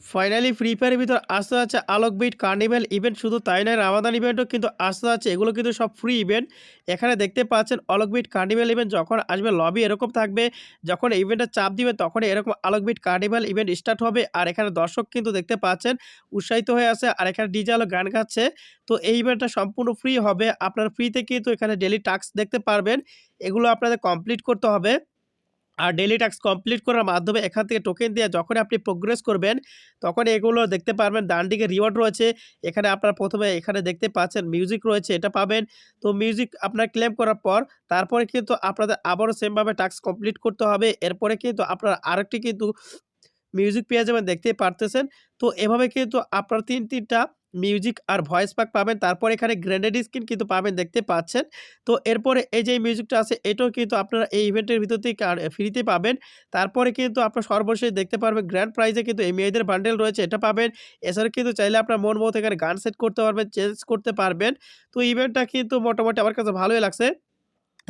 Finally free ফায়ারের ভিতর আসতে যাচ্ছে আলোকবিট কার্নিভেল ইভেন্ট শুধু তাই নয় রামাদান ইভেন্টও কিন্তু আসতে যাচ্ছে। এগুলো কিন্তু সব ফ্রি ইভেন্ট এখানে দেখতে পাচ্ছেন আলোকবিট কার্নিভেল ইভেন্ট যখন আসবে লবি এরকম থাকবে। যখন ইভেন্টে চাপ দিবে তখন এরকম Alok beat carnival event start হবে। আর এখানে দর্শক কিন্তু দেখতে পাচ্ছেন, উৎসাহিত হয়ে আছে। আর এখানে ডিজে আলো গান গাচ্ছে। তো এই ইভেন্টটা সম্পূর্ণ ফ্রি হবে। আপনার ফ্রিতে কিন্তু এখানে ডেলি টাস্ক দেখতে পারবেন। এগুলো আপনাদের কমপ্লিট করতে হবে। আর ডেইলি টাস্ক কমপ্লিট করার মাধ্যমে এখান থেকে টোকেন দিয়ে যখন আপনি প্রোগ্রেস করবেন, তখন এগুলো দেখতে পারবেন। ডান দিকে রিওয়ার্ড রয়েছে, এখানে আপনার প্রথমে এখানে দেখতে পাচ্ছেন মিউজিক রয়েছে, এটা পাবেন। তো মিউজিক আপনার ক্লেম করার পর, তারপরে কিন্তু আপনাদের আবারও সেমভাবে টাস্ক কমপ্লিট করতে হবে। এরপরে কিন্তু আপনার আরেকটি কিন্তু মিউজিক পেয়ে যাবেন, দেখতেই পারতেছেন। তো এভাবে কিন্তু আপনার তিন তিনটা মিউজিক আর ভয়েস প্যাক পাবেন। তারপর এখানে গ্রেনেড স্ক্রিন কিন্তু পাবেন, দেখতে পাচ্ছেন। তো এরপরে এই যে মিউজিকটা আছে, এটাও কিন্তু আপনারা এই ইভেন্টের ভিতর থেকে ফ্রিতে পাবেন। তারপরে কিন্তু আপনার সর্বশেষ দেখতে পারবেন গ্র্যান্ড প্রাইজে কিন্তু এই মেয়েদের বান্ডেল রয়েছে, এটা পাবেন। এছাড়া কিন্তু চাইলে আপনার মন মতো এখানে গান সেট করতে পারবেন চেঞ্জ করতে পারবেন। তো ইভেন্টটা কিন্তু মোটামুটি আমার কাছে ভালোই লাগছে।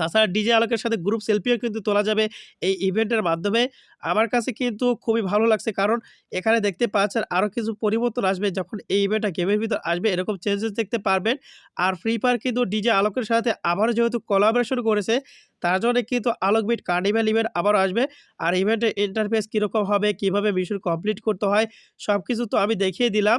তাছাড়া ডিজে আলোকের সাথে গ্রুপ সেলফিও কিন্তু তোলা যাবে এই ইভেন্টের মাধ্যমে। আমার কাছে কিন্তু খুবই ভালো লাগছে কারণ এখানে দেখতে পাচ্ছেন আরও কিছু পরিবর্তন আসবে যখন এই ইভেন্টটা গেমের ভিতর আসবে, এরকম চেঞ্জেস দেখতে পারবেন। আর ফ্রি ফায়ার কিন্তু ডিজে আলোকের সাথে আবারও যেহেতু কোলাবোরেশন করেছে, তার জন্য কিন্তু আলোকবিট কার্নিভ্যাল ইভেন্ট আবারও আসবে। আর ইভেন্টের ইন্টারফেস কীরকম হবে, কীভাবে মিশন কমপ্লিট করতে হয় সব কিছু তো আমি দেখিয়ে দিলাম।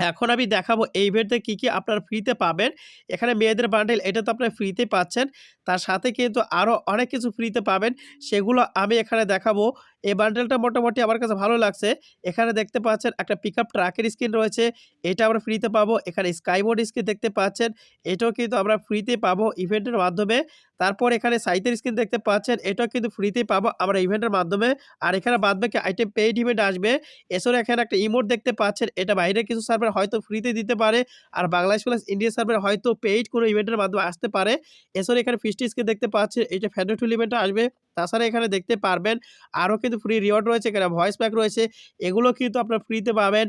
এখন আমি দেখাবো এই ইভেন্টে কী, কী আপনারা ফ্রিতে পাবেন। এখানে মেয়েদের বান্ডেল এটা তো আপনারা ফ্রিতে পাচ্ছেন। তার সাথে কিন্তু আরও অনেক কিছু ফ্রিতে পাবেন। সেগুলো আমি এখানে দেখাবো। এই বান্ডেলটা মোটামুটি আমার কাছে ভালো লাগছে। এখানে দেখতে পাচ্ছেন একটা পিকআপ ট্রাকের স্ক্রিন রয়েছে। এটা আমরা ফ্রিতে পাবো। এখানে স্কাইবোর্ড স্ক্রিন দেখতে পাচ্ছেন। এটাও কিন্তু আমরা ফ্রিতে পাবো ইভেন্টের মাধ্যমে। তারপর এখানে সাইতের স্ক্রিন দেখতে পাচ্ছেন। এটাও কিন্তু ফ্রিতেই পাবো আমরা ইভেন্টের মাধ্যমে। আর এখানে বাদবাকি আইটেম পেইড ইভেন্ট আসবে। এছাড়া এখানে একটা ইমোট দেখতে পাচ্ছেন। এটা বাইরের কিছু সার্ভার হয়তো ফ্রিতে দিতে পারে। আর বাংলাদেশ প্লাস ইন্ডিয়া সার্ভার হয়তো পেইড কোনো ইভেন্টের মাধ্যমে আসতে পারে। এছাড়া এখানে ফিস্টি স্ক্রিন দেখতে পাচ্ছেন। এটা ফ্যান্ডেটুল ইভেন্টটা আসবে। তাছাড়া এখানে দেখতে পারবেন আরও কিন্তু ফ্রি রিওয়ার্ড রয়েছে। এখানে ভয়েস প্যাক রয়েছে। এগুলো কিন্তু আপনার ফ্রিতে পাবেন।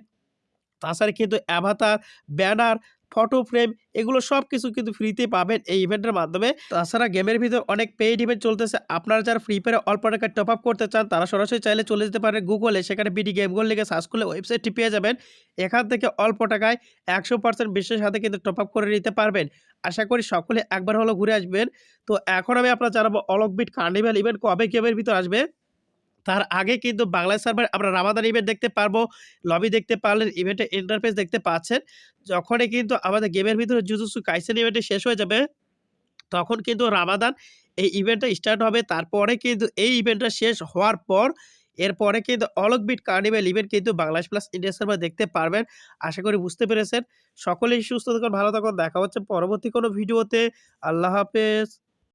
তাছাড়া কিন্তু অ্যাভাতার, ব্যানার, ফটো ফ্রেম এগুলো সব কিছু কিন্তু ফ্রিতে পাবেন এই ইভেন্টের মাধ্যমে। তাছাড়া গেমের ভিতর অনেক পেইড ইভেন্ট চলতেছে। আপনারা যারা ফ্রি ফায়ারে অল্প টাকায় টপ আপ করতে চান, তারা সরাসরি চাইলে চলে যেতে পারেন গুগলে। সেখানে বিডি গেম গোল লিখে সার্চ করলে ওয়েবসাইটটি পেয়ে যাবেন। এখান থেকে অল্প টাকায় 100% বিশ্বের সাথে কিন্তু টপ আপ করে নিতে পারবেন। আশা করি সকলে একবার হলো ঘুরে আসবেন। তো এখন আমি আপনার জানাব অলোকবিট কার্নিভাল ইভেন্ট কবে গেমের ভিতর আসবে? তার আগে কিন্তু বাংলাদেশ সার্ভার আমরা রামাদান ইভেন্ট দেখতে পারব। লবি দেখতে পারলেন, ইভেন্টের ইন্টারফেস দেখতে পাচ্ছেন। যখনই কিন্তু আমাদের গেমের ভিতরে জুজুৎসু কাইসেন ইভেন্টটি শেষ হয়ে যাবে, তখন কিন্তু রামাদান এই ইভেন্টটা স্টার্ট হবে। তারপরে কিন্তু এই ইভেন্টটা শেষ হওয়ার পর এরপরে কিন্তু অলোকবিট কার্নিভাল ইভেন্ট কিন্তু বাংলাদেশ প্লাস ইন্ডিয়া সার্ভার দেখতে পারবেন। আশা করি বুঝতে পেরেছেন। সকলেই সুস্থ থাকুন, ভালো থাকুন। দেখা হচ্ছে পরবর্তী কোনো ভিডিওতে। আল্লাহ হাফেজ।